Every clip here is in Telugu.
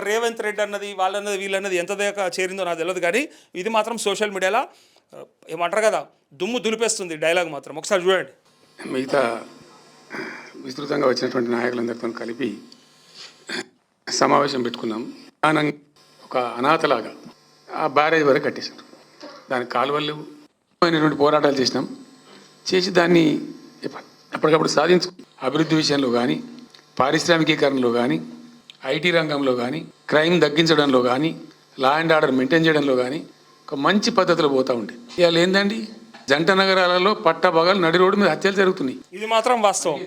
ఇక రేవంత్ రెడ్డి అన్నది వాళ్ళన్నది వీళ్ళన్నది ఎంత దాకా చేరిందో నాకు తెలియదు కానీ ఇది మాత్రం సోషల్ మీడియాలో ఏమంటారు కదా దుమ్ము దులిపేస్తుంది డైలాగ్ మాత్రం. ఒకసారి చూడండి. మిగతా విస్తృతంగా వచ్చినటువంటి నాయకులందరితో కలిపి సమావేశం పెట్టుకున్నాం. ఆనం ఒక అనాథలాగా ఆ బ్యారేజ్ వరకు కట్టేశారు. దాని కాలువలు అయినటువంటి పోరాటాలు చేసినాం. చేసి దాన్ని ఎప్పటికప్పుడు సాధించు అభివృద్ధి విషయంలో కానీ పారిశ్రామికీకరణలో కానీ ఐటీ రంగంలో కానీ క్రైమ్ తగ్గించడంలో కానీ లా అండ్ ఆర్డర్ మెయింటైన్ చేయడంలో కానీ ఒక మంచి పద్ధతిలో పోతూ ఉండే. ఇవాళ ఏందండి? జంట నగరాలలో పట్టభగాలు నడి రోడ్డు మీద హత్యలు జరుగుతున్నాయి. ఇది మాత్రం వాస్తవం.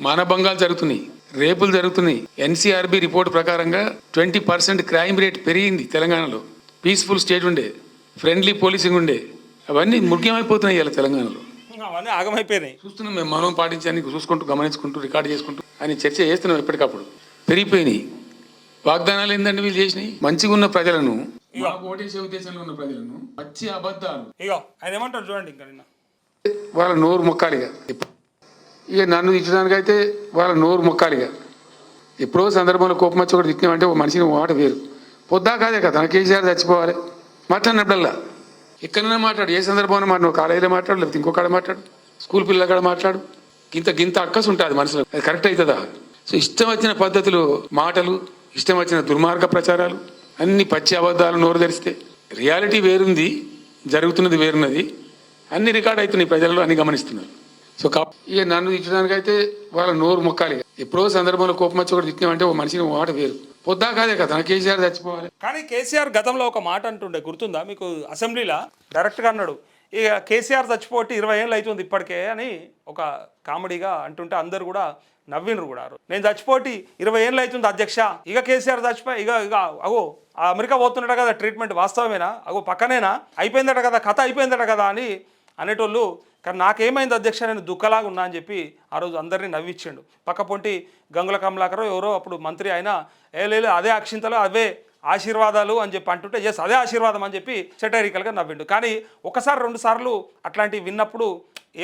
మానభంగాలు జరుగుతున్నాయి. రేపులు జరుగుతున్నాయి. ఎన్సీఆర్బి రిపోర్ట్ ప్రకారంగా ట్వంటీ పర్సెంట్ క్రైమ్ రేట్ పెరిగింది తెలంగాణలో. పీస్ఫుల్ స్టేట్ ఉండే. ఫ్రెండ్లీ పోలీసింగ్ ఉండే. అవన్నీ ముఖ్యమైపోతున్నాయి ఇలా తెలంగాణలో. అవన్నీ ఆగమైపోయినాయి. చూస్తున్నాం మేము మనం పాటించడానికి చూసుకుంటూ గమనించుకుంటూ రికార్డు చేసుకుంటూ అని చర్చ చేస్తున్నాం ఎప్పటికప్పుడు. పెరిగిపోయినాయి. వాగ్దానాలు ఏంటంటే వీళ్ళు చేసినాయి మంచిగా ఉన్న ప్రజలను ఓటేసే ఉద్దేశంలో ఉన్న ప్రజలను పచ్చి అబద్ధాలు. ఇగో ఆయన ఏమంటారు చూడండి ఇంకా నిన్న. వాళ్ళ నోరు మొక్కాలిగా. ఇక నన్ను తిట్టడానికైతే వాళ్ళ నోరు మొక్కాలిగా. ఎప్పుడో సందర్భంలో కోపం వచ్చి ఒకటి తిట్టినామంటే ఒక మనిషిని మాట వేరు. పొద్దా కాదే కదా తన కేసీఆర్ చచ్చిపోవాలి. మాట్లాడినప్పుడల్లా. ఎక్కడైనా మాట్లాడు ఏ సందర్భంలో మాట నువ్వు కాలేజీలో మాట్లాడు లేకపోతే ఇంకో కాడ మాట్లాడు స్కూల్ పిల్లల కాడ మాట్లాడు. గింత గింత అక్కసు ఉంటుంది మనసులో అది కరెక్ట్ అవుతుందా? సో ఇష్టం వచ్చిన పద్ధతులు మాటలు ఇష్టం వచ్చిన దుర్మార్గ ప్రచారాలు అన్ని పచ్చి అబద్ధాలు నోరు తెరిస్తే రియాలిటీ వేరుంది జరుగుతున్నది వేరున్నది అన్ని రికార్డ్ అవుతున్నాయి ప్రజల్లో అన్ని గమనిస్తున్నారు. సో కా ఇక నన్ను తిట్టడానికైతే వాళ్ళ నోరు మొక్కాలి. ఎప్పుడో సందర్భంలో కోపం వచ్చి ఒకటి తిట్టినామంటే ఒక మనిషిని మాట వేరు. పొద్దా కాదే కదా కేసీఆర్ చచ్చిపోవాలి. కానీ కేసీఆర్ గతంలో ఒక మాట అంటుండే గుర్తుందా మీకు? అసెంబ్లీలో డైరెక్ట్గా అన్నాడు ఇక కేసీఆర్ చచ్చిపోతే ఇరవై ఏళ్ళు అవుతుంది ఇప్పటికే అని ఒక కామెడీగా అంటుంటే అందరు కూడా నవ్వినరు కూడా నేను చచ్చిపోటి ఇరవై ఏళ్ళు అవుతుంది అధ్యక్ష ఇక కేసీఆర్ చచ్చిపోయి ఇక ఇక అగో అమెరికా పోతున్నాడు కదా ట్రీట్మెంట్ వాస్తవమేనా? అగో పక్కనేనా? అయిపోయిందట కదా కథ అయిపోయిందట కదా అని అనేటోళ్ళు కానీ నాకేమైంది అధ్యక్ష నేను దుఃఖలాగా ఉన్నా అని చెప్పి ఆ రోజు అందరినీ నవ్విచ్చిండు పక్క పొంటి గంగుల కమలాకరం ఎవరో అప్పుడు మంత్రి అయినా ఏ లేదు అదే అక్షింతలో అవే ఆశీర్వాదాలు అని చెప్పి అంటుంటే ఎస్ అదే ఆశీర్వాదం అని చెప్పి సెటరికల్గా నవ్విండు. కానీ ఒకసారి రెండు సార్లు అట్లాంటివి విన్నప్పుడు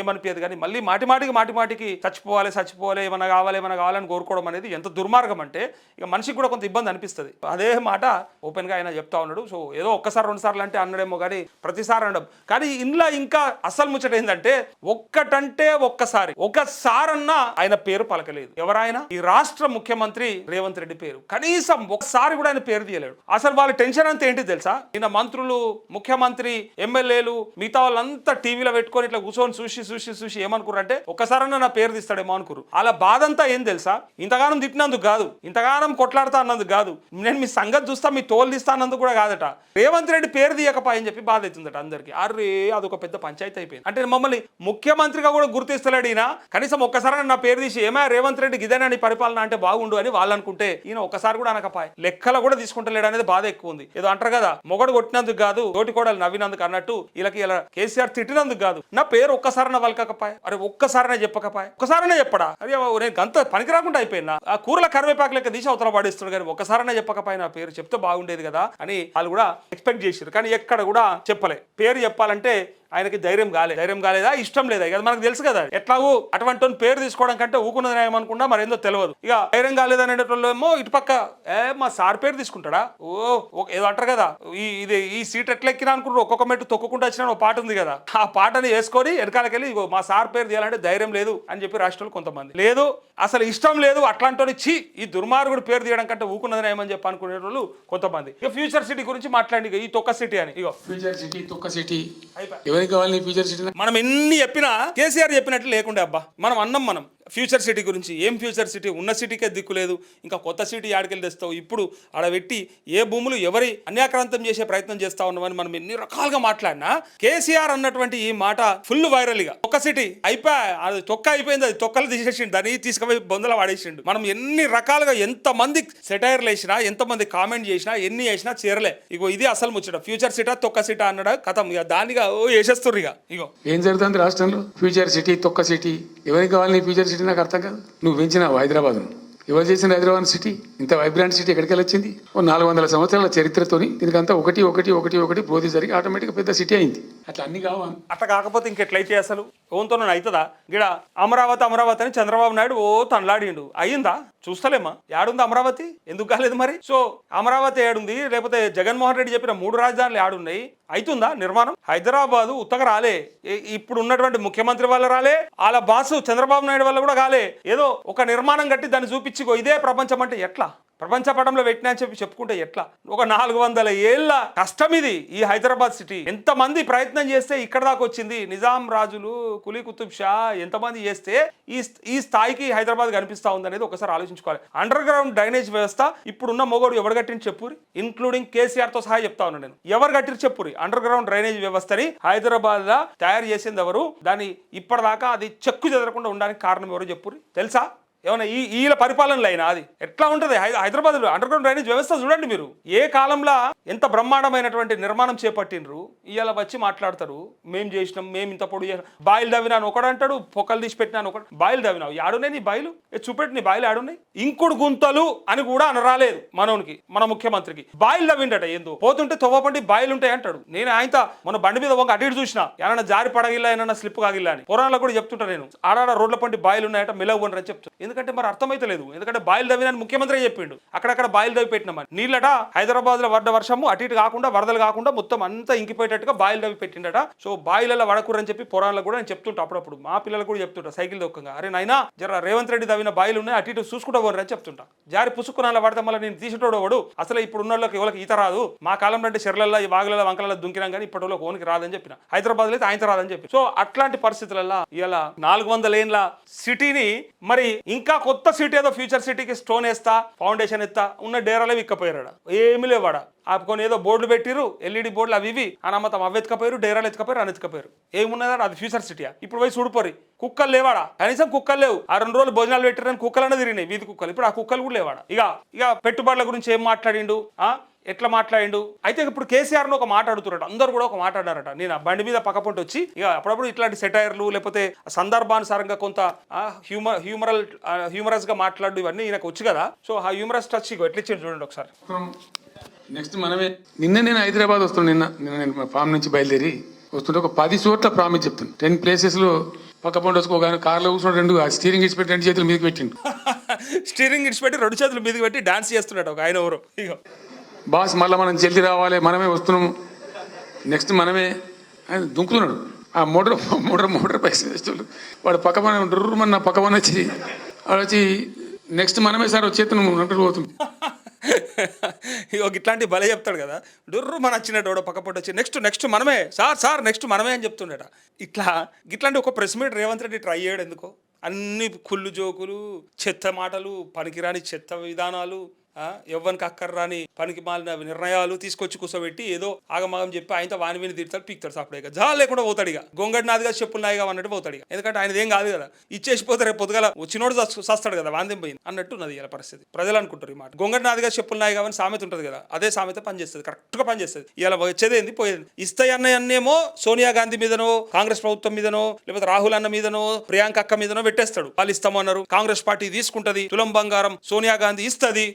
ఏమనిపించదు కానీ మళ్ళీ మాటి మాటికి మాటి మాటికి చచ్చిపోవాలి చచ్చిపోవాలి ఏమైనా కావాలి ఏమైనా కావాలని కోరుకోవడం అనేది ఎంత దుర్మార్గం అంటే ఇక మనిషికి కూడా కొంత ఇబ్బంది అనిపిస్తుంది. అదే మాట ఓపెన్గా ఆయన చెప్తా ఉన్నాడు. సో ఏదో ఒక్కసారి రెండు సార్లు అంటే అన్నడేమో కానీ ప్రతిసారి అనడం. కానీ ఇంట్లో ఇంకా అసలు ముచ్చట ఏంటంటే ఒక్కటంటే ఒక్కసారి ఒకసారన్నా ఆయన పేరు పలకలేదు. ఎవరాయన? ఈ రాష్ట్ర ముఖ్యమంత్రి రేవంత్ రెడ్డి పేరు. కనీసం ఒకసారి కూడా ఆయన పేరు తీయలేడు. అసలు వాళ్ళ టెన్షన్ అంతా ఏంటి తెలుసా? ఈయన మంత్రులు ముఖ్యమంత్రి ఎమ్మెల్యేలు మిగతా వాళ్ళంతా టీవీలో పెట్టుకొని ఇట్లా కూర్చొని చూసి చూసి చూసి ఏమనుకుర్రంటే ఒక్కసారన్నా నా పేరు తీస్తాడేమో అనుకురు అలా బాధ అంతా ఏం తెలుసా? ఇంతగానం తిట్టినందుకు కాదు ఇంతగానం కొట్లాడతా అన్నందుకు కాదు. నేను మీ సంగతి చూస్తా మీ తోలు తీస్తా అన్నందుకు కూడా కాదట. రేవంత్ రెడ్డి పేరు తీయకపాయని చెప్పి బాధ అవుతుందట అందరికి. అరే అదొక పెద్ద పంచాయతీ అయిపోయింది. అంటే మమ్మల్ని ముఖ్యమంత్రిగా కూడా గుర్తిస్తలేడు ఈయన. కనీసం ఒక్కసారి నా పేరు తీసి ఏమైనా రేవంత్ రెడ్డి ఇదేనా నీ పరిపాలన? అంటే బాగుండు అని వాళ్ళు అనుకుంటే ఈయన ఒక్కసారి కూడా అనకపాయ లెక్కలు కూడా తీసుకుంటలేడు అనేది బాధ ఎక్కువ ఉంది. ఏదో అంటారు కదా మొగడు కొట్టినందుకు కాదు తోటి కూడా నవ్వినందుకు అన్నట్టు వీళ్ళకి ఇలా కేసీఆర్ తిట్టినందుకు కాదు. నా పేరు ఒక్కసారి వలకకపాయ అరే ఒక్కసారినే చెప్పకపాయ. ఒక్కసారినే చెప్పడా? అరే నేను గంత పనికి రాకుండా అయిపోయినా. ఆ కూరల కరివేపాకు లెక్క తీసి అవతల పాడిస్తున్నాడు కానీ ఒక్కసారినే చెప్పకపాయ నా పేరు. చెప్తే బాగుండేది కదా అని వాళ్ళు కూడా ఎక్స్పెక్ట్ చేశారు కానీ ఎక్కడ కూడా చెప్పలే. పేరు చెప్పాలంటే ఆయనకి ధైర్యం కాలేదు ధైర్యం కాలేదా? ఇష్టం లేదా? ఇక మనకు తెలుసు కదా. ఎట్లాగూ అటువంటి పేరు తీసుకోవడం కంటే ఊకున్నది న్యాయం అనుకున్నా మరి ఏందో తెలియదు. ఇక ధైర్యం కాలేదు అనేటోళ్ళేమో ఇటు పక్క ఏ మా సార్ పేరు తీసుకుంటాడా? ఓ ఏదో అంటారు కదా. ఈ ఇది ఈ సీట్ ఎట్లా ఎక్కినా అనుకుంటారు ఒక్కొక్క మెట్టు తొక్కుకుంటూ వచ్చిన ఒక పాట ఉంది కదా. ఆ పాటని వేసుకొని వెనకాలకెళ్ళి ఇగో మా సార్ పేరు తీయాలంటే ధైర్యం లేదు అని చెప్పి రాష్ట్రాలు కొంతమంది. లేదు అసలు ఇష్టం లేదు అట్లాంటి చి ఈ దుర్మార్గుడు పేరు తీయడం కంటే ఊకున్నది అని చెప్పి అనుకునే వాళ్ళు కొంతమంది. ఇక ఫ్యూచర్ సిటీ గురించి మాట్లాడి ఈ తొక్క సిటీ అని. ఇగో. ఫ్యూచర్ సిటీ తొక్క సిటీ. అయిపోయి ఎవరికి కావాలి సిటీ మనం ఎన్ని చెప్పినా కేసీఆర్ చెప్పినట్లు లేకుండా అబ్బా. మనం అన్నం మనం. ఫ్యూచర్ సిటీ గురించి ఏం ఫ్యూచర్ సిటీ? ఉన్న సిటీకే దిక్కు లేదు. ఇంకా కొత్త సిటీ ఆడికెళ్ళి తెస్తావు? ఇప్పుడు ఆడ పెట్టి ఏ భూములు ఎవరి అన్యాక్రాంతం చేసే ప్రయత్నం చేస్తా ఉన్నామని మనం ఎన్ని రకాలుగా మాట్లాడినా కేసీఆర్ అన్నటువంటి ఈ మాట ఫుల్ వైరల్గా ఒక్క సిటీ అయిపోయా అది తొక్క అయిపోయింది అది తొక్కలు తీసేసిండు దాన్ని తీసుకుపోయి బొందల వాడేసిండు. మనం ఎన్ని రకాలుగా ఎంత మంది సెటైర్లు వేసినా ఎంత మంది కామెంట్ చేసినా ఎన్ని చేసినా చేరలే. ఇగో ఇది అసలు ముచ్చట. ఫ్యూచర్ సిటా తొక్క సిటా అన్నాడు కథం. ఇక దానిగా ఓ వేసేస్తుర్రు ఇక. ఇగో. ఏం జరుగుతుంది రాష్ట్రంలో? ఫ్యూచర్ సిటీ తొక్క సిటీ ఎవరికి కావాలి ఫ్యూచర్ సిటీ నాకు అర్థం కాదు. నువ్వు పెంచినావు హైదరాబాద్ను. ఎవరు చేసిన హైదరాబాద్ సిటీ? ఇంత వైబ్రాంట్ సిటీ ఎక్కడికి వచ్చింది ఓ నాలుగు వందల సంవత్సరాల చరిత్రతోని దీనికంతా ఒకటి ఒకటి ఒకటి ఒకటి ప్రోధి జరిగి ఆటోమేటిక్గా పెద్ద సిటీ అయింది. అట్లా అన్ని కావాలి అట్లా కాకపోతే ఇంకెట్లయితే అసలు? ఓంతో అవుతుందా గిడ అమరావతి అమరావతి అని చంద్రబాబు నాయుడు ఓ తనలాడిండు. అయ్యిందా చూస్తలేమా? ఏడుంది అమరావతి? ఎందుకు కాలేదు మరి? సో అమరావతి ఏడుంది లేకపోతే జగన్మోహన్ రెడ్డి చెప్పిన మూడు రాజధానులు ఏడున్నాయి అవుతుందా నిర్మాణం? హైదరాబాదు ఉత్తగా రాలే. ఇప్పుడు ఉన్నటువంటి ముఖ్యమంత్రి వల్ల రాలే వాళ్ళ బాసు చంద్రబాబు నాయుడు వల్ల కూడా కాలే. ఏదో ఒక నిర్మాణం కట్టి దాన్ని చూపించుకో. ఇదే ప్రపంచం అంటే ఎట్లా? ప్రపంచ పటంలో పెట్టినా అని చెప్పి చెప్పుకుంటే ఎట్లా? ఒక నాలుగు వందల ఏళ్ళ కష్టం ఇది ఈ హైదరాబాద్ సిటీ. ఎంతమంది ప్రయత్నం చేస్తే ఇక్కడ దాకా వచ్చింది? నిజాం రాజులు కులీ కుతుబ్ షా ఎంతమంది చేస్తే ఈ ఈ స్థాయికి హైదరాబాద్ కనిపిస్తా ఉంది అనేది ఒకసారి ఆలోచించుకోవాలి. అండర్ గ్రౌండ్ డ్రైనేజ్ వ్యవస్థ ఇప్పుడున్న మొగోడు ఎవరు కట్టిన చెప్పురి? ఇన్క్లూడింగ్ కేసీఆర్తో సహా చెప్తా ఉన్నాను నేను. ఎవరు కట్టిన చెప్పురి? అండర్ గ్రౌండ్ డ్రైనేజ్ వ్యవస్థని హైదరాబాద్ తయారు చేసింది ఎవరు? దాని ఇప్పటిదాకా అది చెక్కు చెదరకుండా ఉండడానికి కారణం ఎవరు చెప్పురి? తెలుసా? ఏమైనా ఈ వీళ్ళ పరిపాలనలో అయినా అది ఎట్లా ఉంటుంది? హైదరాబాద్ అండర్ గ్రౌండ్ డ్రైనేజ్ వ్యవస్థ చూడండి మీరు. ఏ కాలంలో ఎంత బ్రహ్మాండమైనటువంటి నిర్మాణం చేపట్టినరు ఇవాళ వచ్చి మాట్లాడతారు. మేం చేసినాం మేము ఇంత పొడి చేసినాం. బాయిలు దవ్వినాను ఒకడు అంటాడు పొక్కలు తీసి పెట్టినాను ఒకడు. బాయిలు దవ్వినావు ఆడున్నాయి నీ బాయిలు? చూపెట్టి నీ బాయిలు ఆడున్నాయి ఇంకుడు గుంతలు అని కూడా అనరాలేదు మనోనికి మన ముఖ్యమంత్రికి. బాయిలు దవ్విండట ఏందో? పోతుంటే తొవ్వపండి బాయిలు ఉంటాయి అంటాడు. నేను ఆయనతో మన బండి మీద ఒక అటు ఇటు చూసిన. ఏమైనా జారి పడగిల్లా ఏమన్నా స్లిప్ కాగిల్లా అని. పురాణాలు కూడా చెప్తుంటా నేను. ఆడాడ రోడ్ల పండి బాయిలు ఉన్నాయట మెలవు అని చెప్తాను ఎందుకంటే మరి అర్థమైతలేదు ఎందుకంటే బాయిల్ దవ్వినని ముఖ్యమంత్రి చెప్పిండు. అక్కడక్కడ బాయిలు దవ్వి పెట్టినామని నీళ్ళట హైదరాబాద్లో పడ్డ వర్షము అటు ఇటు కాకుండా వరదలు కాకుండా మొత్తం అంతా ఇంకిపోయేటట్టుగా బాయిల్ దవ్వి పెట్టిండట. సో బాయిలలో వడకూరని చెప్పి పురాణాలు కూడా నేను చెప్తుంటా అప్పుడప్పుడు. మా పిల్లలు కూడా చెప్తుంటా సైకిల్ దొక్కంగా. అరే నాయన జర రేవంత్ రెడ్డి దవ్విన బాయిలు ఉన్నాయి అటు ఇటు చూసుకుంటా పోరు అని చెప్తుంటా. జారి పుసుకునాల పడితే మళ్ళీ నేను తీసేటోడు వాడు అసలు ఇప్పుడు ఉన్న వాళ్ళకి ఎవరికి ఈత రాదు. మా కాలం అంటే చెర్లల్లో ఈ వాగులలో వంకలలో దుంకినాం కానీ ఇప్పటి వాళ్ళకి ఓనికి రాదని చెప్పిన. హైదరాబాద్ అయితే ఆయన రాదని చెప్పి. సో అట్లాంటి పరిస్థితులలో ఇలా నాలుగు వందల ఏళ్ళ సిటీని మరి ఇంకా కొత్త సిటీ ఏదో ఫ్యూచర్ సిటీకి స్టోన్ వేస్తా ఫౌండేషన్ ఎత్తా ఉన్న డేరాలే విక్కపోయారు ఏమి లేవాడ ఆపుకొని ఏదో బోర్డులు పెట్టిరు ఎల్ఈడి బోర్డులు అవి ఇవి. అనమ్మతం అవి ఎత్తుకపోయారు డేరాలు ఎత్తుకపోయారు అని ఎత్తుకపోయారు. ఏమున్నదా అది ఫ్యూచర్ సిటీయా ఇప్పుడు పోయి చూడిపోరి కుక్కలు లేవాడా కనీసం కుక్కలు లేవు. ఆ రెండు రోజులు భోజనాలు పెట్టారని కుక్కలనే తిరిగినాయి. వీధి కుక్కలు. ఇప్పుడు ఆ కుక్కలు కూడా లేవాడా ఇక ఇక పెట్టుబడుల గురించి ఏం మాట్లాడిండు? ఆ? ఎట్లా మాట్లాడిండు? అయితే ఇప్పుడు కేసీఆర్ను ఒక మాట అడుగుతున్నాడు. అందరు కూడా ఒక మాట అన్నారట. నేను ఆ బండి మీద పక్కపొంటి వచ్చి ఇక అప్పుడప్పుడు ఇట్లాంటి సెటైర్లు లేకపోతే సందర్భానుసారంగా కొంత హ్యూమర్ హ్యూమరల్ హ్యూమరస్గా మాట్లాడు ఇవన్నీ ఈయనకు వచ్చు కదా. సో ఆ హ్యూమరస్ టచ్ ఇగో ఎట్లా ఇచ్చిండు చూడండి ఒకసారి. నెక్స్ట్ మనమే నిన్న నేను హైదరాబాద్ వస్తున్నా నిన్న నిన్న నేను ఫామ్ నుంచి బయలుదేరి వస్తుంటే ఒక పది చోట్ల ప్రామిస్ చెప్తాను టెన్ ప్లేసెస్లో పక్క పండు వచ్చుకో కానీ కార్లో కూర్చున్న రెండు స్టీరింగ్ ఇచ్చి పెట్టి రెండు చేతులు మీదకి పెట్టిండు. స్టీరింగ్ ఇడిచిపెట్టి రెండు చేతులు మీదకి పెట్టి డాన్స్ చేస్తున్నాడు ఒక ఆయన ఎవరు. ఇగో. బాస్ మళ్ళీ మనం జల్దీ రావాలి మనమే వస్తున్నాము నెక్స్ట్ మనమే. ఆయన దుంకుతున్నాడు. ఆ మోటార్ మోటార్ మోటార్ పైసలు వేసేవాళ్ళు. వాడు పక్క మన డుర్రమన్న పక్క మన వచ్చి వాడు వచ్చి నెక్స్ట్ మనమే సార్ వచ్చేతను అంటారు పోతుంది ఇగో ఇట్లాంటి భలే చెప్తాడు కదా. డుర్రు మన వచ్చినట్టు పక్క పొట్టు వచ్చి నెక్స్ట్ నెక్స్ట్ మనమే. సార్ సార్ నెక్స్ట్ మనమే అని చెప్తుండట. ఇట్లా ఇట్లాంటి ఒక press meet Revanth Reddy try చేయడు ఎందుకో? అన్ని కుళ్ళు జోకులు చెత్త మాటలు పనికిరాని చెత్త విధానాలు ఆ, ఎవ్వరికి అక్కర్రాని పనికి మాలిన నిర్ణయాలు తీసుకొచ్చి కూర్చోబెట్టి ఏదో ఆగమాగం చెప్పి ఆయనతో వాని విని తిడతాడు పీక్తాడు సపరేట్గా జా లేకుండా పోతాడు ఇక. గొంగడి నాదిగా చెప్పులు నాయిగా అన్నట్టు పోతాడు ఇక. ఎందుకంటే ఆయన ఏం కాదు కదా. ఇచ్చేసి పోతే రేపు పొద్దుగల వచ్చినోడు సస్తాడు కదా వాందెం పోయింది? అన్నట్టు ఉన్నది ఇలా పరిస్థితి. ప్రజలు అనుకుంటారు ఈ మాట. గొంగడి నాదిగా చెప్పులు నాయిగా అని సామెత ఉంటుంది కదా అదే సామెత పనిచేస్తుంది కరెక్ట్గా పనిచేస్తుంది. ఇలా వచ్చేది ఏంది? పోయేది ఇస్తాయి అన్న అన్నేమో సోనియా గాంధీ మీదనో కాంగ్రెస్ ప్రభుత్వం మీదనో లేకపోతే రాహుల్ అన్న మీదనో ప్రియాంక అక్క మీదనో పెట్టేస్తాడు. వాళ్ళు ఇస్తామన్నారు కాంగ్రెస్ పార్టీ తీసుకుంటది. తులం బంగారం సోనియా గాంధీ ఇస్తుంది.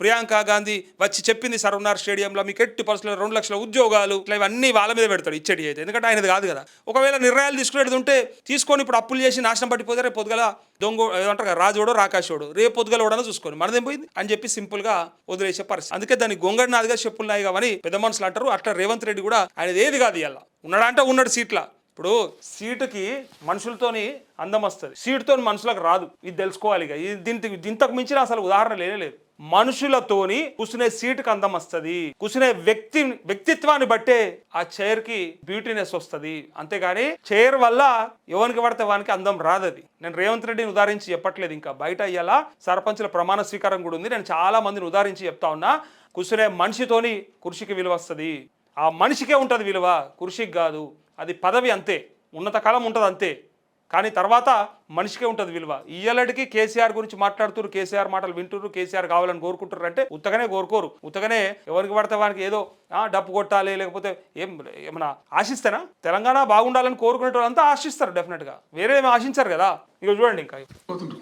ప్రియాంక గాంధీ వచ్చి చెప్పింది సర్వనార్ స్టేడియంలో మీకు ఎట్టి పరిస్థితుల్లో రెండు లక్షల ఉద్యోగాలు ఇట్లా ఇవన్నీ వాళ్ళ మీద పెడతాడు ఇచ్చేటి అయితే. ఎందుకంటే ఆయనది కాదు కదా. ఒకవేళ నిర్ణయాలు తీసుకునేది ఉంటే తీసుకొని ఇప్పుడు అప్పులు చేసి నాశనం పట్టిపోతే రేపు పొద్దుగల దొంగ ఏమంటారు కదా, రాజోడో రాకాశోడు రేపు పొద్దుగల కూడా చూసుకోండి. మనదేం పోయింది? అని చెప్పి సింపుల్గా వదిలేసే పరిస్థితి. అందుకే దాన్ని గొంగడి నాదిగా చెప్పులు నాయి కావని పెద్ద మనుషులు అంటారు. అట్లా రేవంత్ రెడ్డి కూడా ఆయన ఏది కాదు ఇవాళ ఉన్నాడంటే ఉన్నాడు సీట్ల. ఇప్పుడు సీటుకి మనుషులతోని అందం వస్తుంది. సీటుతో మనుషులకు రాదు. ఇది తెలుసుకోవాలి ఇక. ఇది దీనికి దీంతకు మించిన అసలు ఉదాహరణ లేనే లేదు. మనుషులతోని కూర్చునే సీటుకి అందం వస్తుంది. కూర్చునే వ్యక్తి వ్యక్తిత్వాన్ని బట్టే ఆ చైర్కి బ్యూటీనెస్ వస్తుంది. అంతేగాని చైర్ వల్ల ఎవరికి పడితే వానికి అందం రాదది. నేను రేవంత్ రెడ్డిని ఉదాహరించి చెప్పట్లేదు ఇంకా. బయట అయ్యేలా సర్పంచుల ప్రమాణ స్వీకారం కూడా ఉంది. నేను చాలా మందిని ఉదాహరించి చెప్తా ఉన్నా. కూర్చునే మనిషితోని కృషికి విలువ వస్తుంది. ఆ మనిషికే ఉంటుంది విలువ. కృషికి కాదు. అది పదవి అంతే. ఉన్నత కాలం ఉంటుంది అంతే. కానీ తర్వాత మనిషికే ఉంటుంది విలువ. ఇయ్యలడికి కేసీఆర్ గురించి మాట్లాడుతున్నారు కేసీఆర్ మాటలు వింటున్నారు కేసీఆర్ కావాలని కోరుకుంటారు అంటే ఉత్తగానే కోరుకోరు. ఉత్తగానే ఎవరికి పడితే వానికి ఏదో డప్పు కొట్టాలి లేకపోతే ఏం ఏమన్నా ఆశిస్తేనా? తెలంగాణ బాగుండాలని కోరుకునే వాళ్ళంతా ఆశిస్తారు డెఫినెట్గా వేరే ఏమి ఆశించారు కదా. ఇక చూడండి ఇంకా. పోతుండ్రు.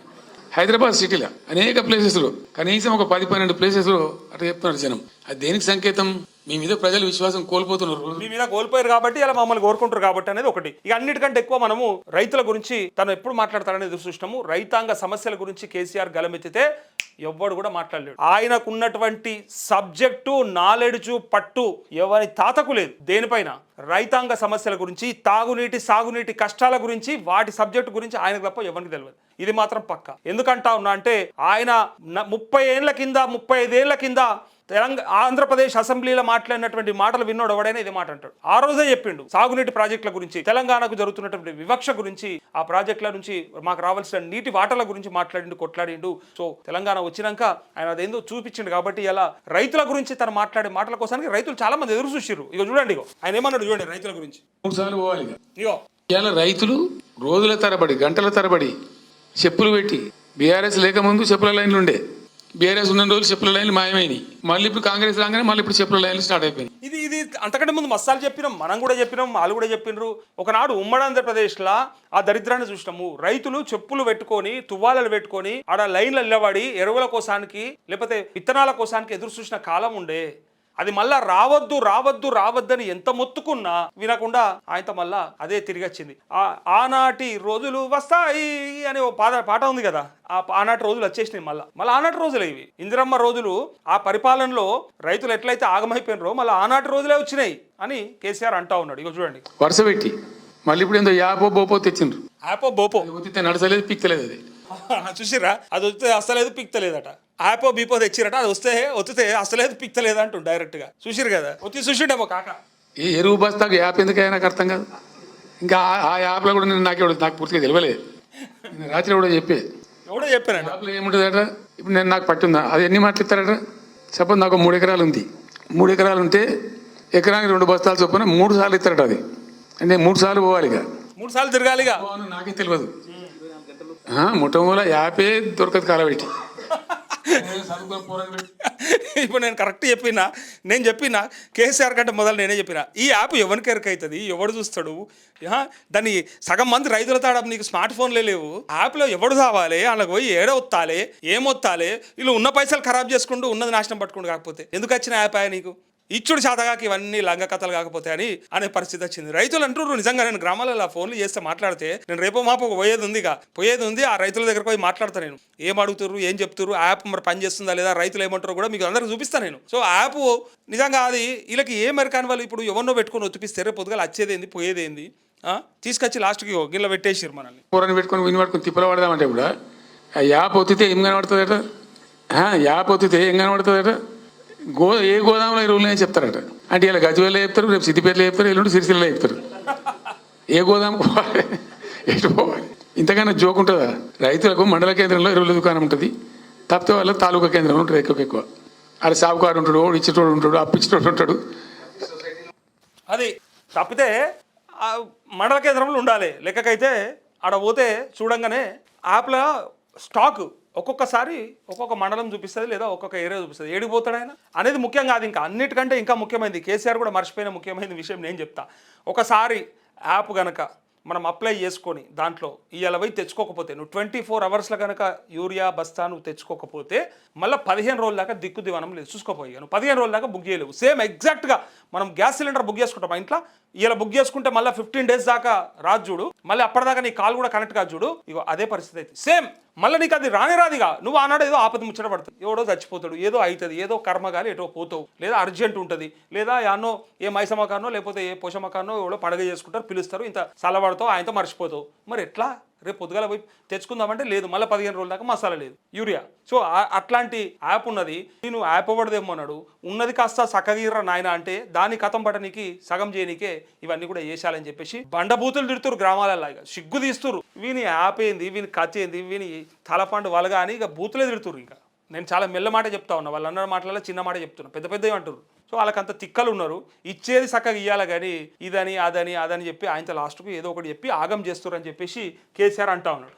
హైదరాబాద్ సిటీలో అనేక ప్లేసెస్లో కనీసం ఒక పది పన్నెండు ప్లేసెస్లో అట్లా చెప్తున్నారు జనం. అది దేనికి సంకేతం? మీ మీద ప్రజలు విశ్వాసం కోల్పోతున్నారు. మీ మీద కోల్పోయారు కాబట్టి అలా మమ్మల్ని కోరుకుంటారు కాబట్టి అనేది ఒకటి. ఇక అన్నిటికంటే ఎక్కువ మనము రైతుల గురించి తను ఎప్పుడు మాట్లాడతారనేది ఎదురు చూసినాము రైతాంగ సమస్యల గురించి కేసీఆర్ గలమెత్తితే ఎవ్వడు కూడా మాట్లాడలేడు. ఆయనకున్నటువంటి సబ్జెక్టు నాలెడ్జు పట్టు ఎవరి తాతకు లేదు. దేనిపైన? రైతాంగ సమస్యల గురించి తాగునీటి సాగునీటి కష్టాల గురించి వాటి సబ్జెక్టు గురించి ఆయనకు తప్ప ఎవరికి తెలియదు ఇది మాత్రం పక్క. ఎందుకంటా ఉన్నా అంటే ఆయన ముప్పై ఏళ్ళ కింద ముప్పై ఐదేళ్ళ కింద తెలంగాణ ఆంధ్రప్రదేశ్ అసెంబ్లీలో మాట్లాడినటువంటి మాటలు విన్నోడు ఎవడైనా ఇదే మాట అంటాడు. ఆ రోజే చెప్పిండు సాగునీటి ప్రాజెక్టుల గురించి తెలంగాణకు జరుగుతున్నటువంటి వివక్ష గురించి ఆ ప్రాజెక్టుల నుంచి మాకు రావాల్సిన నీటి వాటల గురించి మాట్లాడిండు కొట్లాడిండు. సో తెలంగాణ వచ్చినాక ఆయన అదేందో చూపించిండు కాబట్టి ఇలా రైతుల గురించి తను మాట్లాడే మాటల కోసానికి రైతులు చాలా మంది ఎదురు చూసిర్రు. ఇక చూడండి ఇగో. ఆయన ఏమన్నాడు చూడండి రైతుల గురించి. పోవాలి ఇగో. ఇవాళ రైతులు రోజుల తరబడి గంటల తరబడి చెప్పులు పెట్టి బీఆర్ఎస్ లేకముందు చెప్పుల లైన్లు ఉండే బీఆర్ఎస్ ఉన్న రోజులు చెప్పుల లైన్లు మాయమైనాయి. మళ్ళీ ఇప్పుడు కాంగ్రెస్ రాగానే మళ్ళీ ఇప్పుడు చెప్పుల లైన్లు స్టార్ట్ అయిపోయినాయి. ఇది ఇది అంతకంటే ముందు మసాలు చెప్పినాం మనం కూడా చెప్పినాం వాళ్ళు కూడా చెప్పినారు. ఒకనాడు ఉమ్మడి ఆంధ్రప్రదేశ్లో ఆ దరిద్రాన్ని చూసినాము. రైతులు చెప్పులు పెట్టుకొని తువ్వాలలు పెట్టుకొని ఆడ లైన్లు నిలబడి ఎరువుల కోసానికి లేకపోతే విత్తనాల కోసానికి ఎదురు చూసిన కాలం ఉండే. అది మళ్ళా రావద్దు రావద్దు రావద్దని ఎంత మొత్తుకున్నా వినకుండా ఆయనతో మళ్ళా అదే తిరిగి వచ్చింది. ఆ ఆనాటి రోజులు వస్తాయి అనే ఓ పాట పాట ఉంది కదా. ఆ ఆనాటి రోజులు వచ్చేసినాయి మళ్ళీ. మళ్ళీ ఆనాటి రోజులే ఇవి. ఇందిరమ్మ రోజులు ఆ పరిపాలనలో రైతులు ఎట్లయితే ఆగమైపోయినారో మళ్ళీ ఆనాటి రోజులే వచ్చినాయి అని కేసీఆర్ అంటా ఉన్నాడు. ఇక చూడండి. వరుస పెట్టి. మళ్ళీ ఇప్పుడు ఏందో యాపో బోపో తెచ్చిండ్రు. యాపో బోపో. నడచలేదు పిక్కలేదు అది. చూసిరా అది వస్తే అస్తలేదు పిక్తలేదట. యాపో బీపో తెచ్చిరట అది వస్తే వస్తే అస్తలేదు పిక్తలేదు అంటుండు డైరెక్ట్గా చూసిరు కదా? వచ్చి చూసిండేమో కాక. ఈ ఎరువు బస్తాకు యాప్ ఎందుకైనా నాకు అర్థం కాదు. ఇంకా ఆ- యాప్లో కూడా నేను నాకు నాకు పూర్తిగా తెలియలేదు. నేను రాత్రి కూడా చెప్పే. ఎవడో చెప్పానంట యాప్లో ఏముంటుందట? ఇప్పుడు నేను నాకు పట్టుందా? అది ఎన్ని మాటలు ఇస్తారట సపోజ్ నాకు మూడు ఎకరాలు ఉంది. మూడు ఎకరాలు ఉంటే ఎకరానికి రెండు బస్తాలు చొప్పున మూడు సార్లు ఇస్తారట అది. అంటే మూడు సార్లు పోవాలి ఇక మూడు సార్లు తిరగాలిగా? పోను నాకే తెలియదు. మొట్టమొదల యాపే దొరకదు కాలబెట్టి ఇప్పుడు నేను కరెక్ట్ చెప్పినా నేను చెప్పిన కేసీఆర్ కంటే మొదలు నేనే చెప్పిన. ఈ యాప్ ఎవరికి ఎరకవుతుంది ఎవడు చూస్తాడు? దాన్ని సగం మంది రైతుల తాడ నీకు స్మార్ట్ ఫోన్లే లేవు. యాప్లో ఎవడు కావాలి వాళ్ళకి పోయి ఏడ ఏమొత్తాలి? వీళ్ళు ఉన్న పైసలు ఖరాబ్ చేసుకుంటూ ఉన్నది నాశనం పట్టుకుంటూ కాకపోతే. ఎందుకు వచ్చిన యాప్ నీకు? ఇచ్చుడు చేతగాక ఇవన్నీ లంగ కథలు కాకపోతే అని అనే పరిస్థితి వచ్చింది. రైతులు అంటున్నారు నిజంగా నేను గ్రామాలలో ఫోన్లు చేస్తే మాట్లాడితే నేను రేపు మాపు పోయేది ఉంది పోయేది ఉంది ఆ రైతుల దగ్గరకు పోయి మాట్లాడతాను నేను. ఏం అడుగుతారు ఏం చెప్తారు యాప్ మరి పని చేస్తుందా లేదా రైతులు ఏమంటారు కూడా మీకు అందరికి చూపిస్తాను నేను. సో యాప్ నిజంగా అది వీళ్ళకి ఏ మెరకాని వాళ్ళు ఇప్పుడు ఎవరినో పెట్టుకొని ఒత్తిపిస్తే రేపు పొద్దుగాల వచ్చేదేంది పోయేదేంది ఆ? తీసుకొచ్చి లాస్ట్కి గిల్ల పెట్టేసారు మనల్ని. కూరని పెట్టుకొని విని పట్టుకొని తిప్పలు పడదామంటే కూడా ఆ యాప్ ఒత్తితే ఏం కనబడుతుంది ఆ, యాప్ ఒత్తితే ఏం కనబడుతుందట? గో ఏ గోదాములో ఈ రోజులు చెప్తారట. అంటే ఇలా గజ్వేల్లో చెప్తారు రేపు సిద్దిపేటలో చెప్తారు ఎల్లుండి సిరిసిల్లలో చెప్తారు. ఏ గోదాం పోవాలి? ఎటు పోవాలి? ఇంతకన్నా జోక్ ఉంటుందా? రైతులకు మండల కేంద్రంలో ఎరువుల దుకాణం ఉంటుంది. తప్పితే వాళ్ళ తాలూకా కేంద్రంలో ఉంటుంది ఎక్కువ ఎక్కువ. అది సాగుకాడు ఉంటాడు ఓడి ఇచ్చేటోడు ఉంటాడు అప్పిచ్చేటోడు ఉంటాడు. అది తప్పితే ఆ మండల కేంద్రంలో ఉండాలి. లెక్కకైతే ఆడ పోతే చూడంగానే యాప్లో స్టాక్ ఒక్కొక్కసారి ఒక్కొక్క మండలం చూపిస్తుంది లేదా ఒక్కొక్క ఏరియా చూపిస్తుంది. ఏడిపోతాడు ఆయన? అనేది ముఖ్యం కాదు ఇంకా. అన్నిటికంటే ఇంకా ముఖ్యమైనది కేసీఆర్ కూడా మర్చిపోయిన ముఖ్యమైన విషయం నేను చెప్తా. ఒకసారి యాప్ గనక మనం అప్లై చేసుకొని దాంట్లో ఇవాళ పోయి తెచ్చుకోకపోతే నువ్వు ట్వంటీ ఫోర్ అవర్స్లో కనుక యూరియా బస్తా నువ్వు తెచ్చుకోకపోతే మళ్ళీ పదిహేను రోజుల దాకా దిక్కు దివనం లేదు. చూసుకోపోయి నువ్వు పదిహేను రోజుల దాకా బుక్ చేయలేవు. సేమ్ ఎగ్జాక్ట్గా మనం గ్యాస్ సిలిండర్ బుక్ చేసుకుంటాం ఇంట్లో. ఇలా బుక్ చేసుకుంటే మళ్ళీ ఫిఫ్టీన్ డేస్ దాకా రాదు చూడు. మళ్ళీ అప్పటిదాకా నీ కాల్ కూడా కనెక్ట్ కాదు చూడు. ఇగో అదే పరిస్థితి అయితే. సేమ్ మళ్ళీ నీకు అది రాని రాదిగా. నువ్వు ఆనాడు ఏదో ఆపద ముచ్చట పడుతుంది. ఎవడో చచ్చిపోతాడు ఏదో అవుతుంది ఏదో కర్మగాలి ఎటో పోతావు. లేదా అర్జెంట్ ఉంటుంది. లేదా యాన్నో ఏ మైసమకానో లేకపోతే ఏ పోషమకానో ఎవడో పడగ చేసుకుంటారు పిలుస్తారు ఇంత చల్లబడతావు ఆయనతో మర్చిపోతావు. మరి ఎట్లా? రేపు పొద్దుగాల పోయి తెచ్చుకుందామంటే లేదు మళ్ళీ పదిహేను రోజుల దాకా మసాలా లేదు యూరియా. సో అట్లాంటి యాప్ ఉన్నది నేను యాప్ అవ్వడదేమో అన్నాడు ఉన్నది కాస్త సక్కగిర్ర నాయన అంటే దాని కథం పడనీకి సగం చేయనీకే ఇవన్నీ కూడా వేసాలని చెప్పేసి బండబూతులు తిడుతురు గ్రామాలలో ఇక సిగ్గు తీస్తురు. వీని యాప్ ఏంది వీని కథ ఏంది వీని తలపండు వలగా అని ఇక బూతులే తిడుతురు ఇంకా. నేను చాలా మెల్ల మాట చెప్తా ఉన్నా వాళ్ళు అన్న మాటలలో చిన్న మాట చెప్తున్నా. పెద్ద పెద్దవి అంటారు సో వాళ్ళకంత తిక్కలు ఉన్నారు. ఇచ్చేది చక్కగా ఇవ్వాలి కానీ ఇదని అదని అదని చెప్పి ఆయనతో లాస్ట్కు ఏదో ఒకటి చెప్పి ఆగం చేస్తారు అని చెప్పేసి కేసీఆర్ అంటా ఉన్నాడు.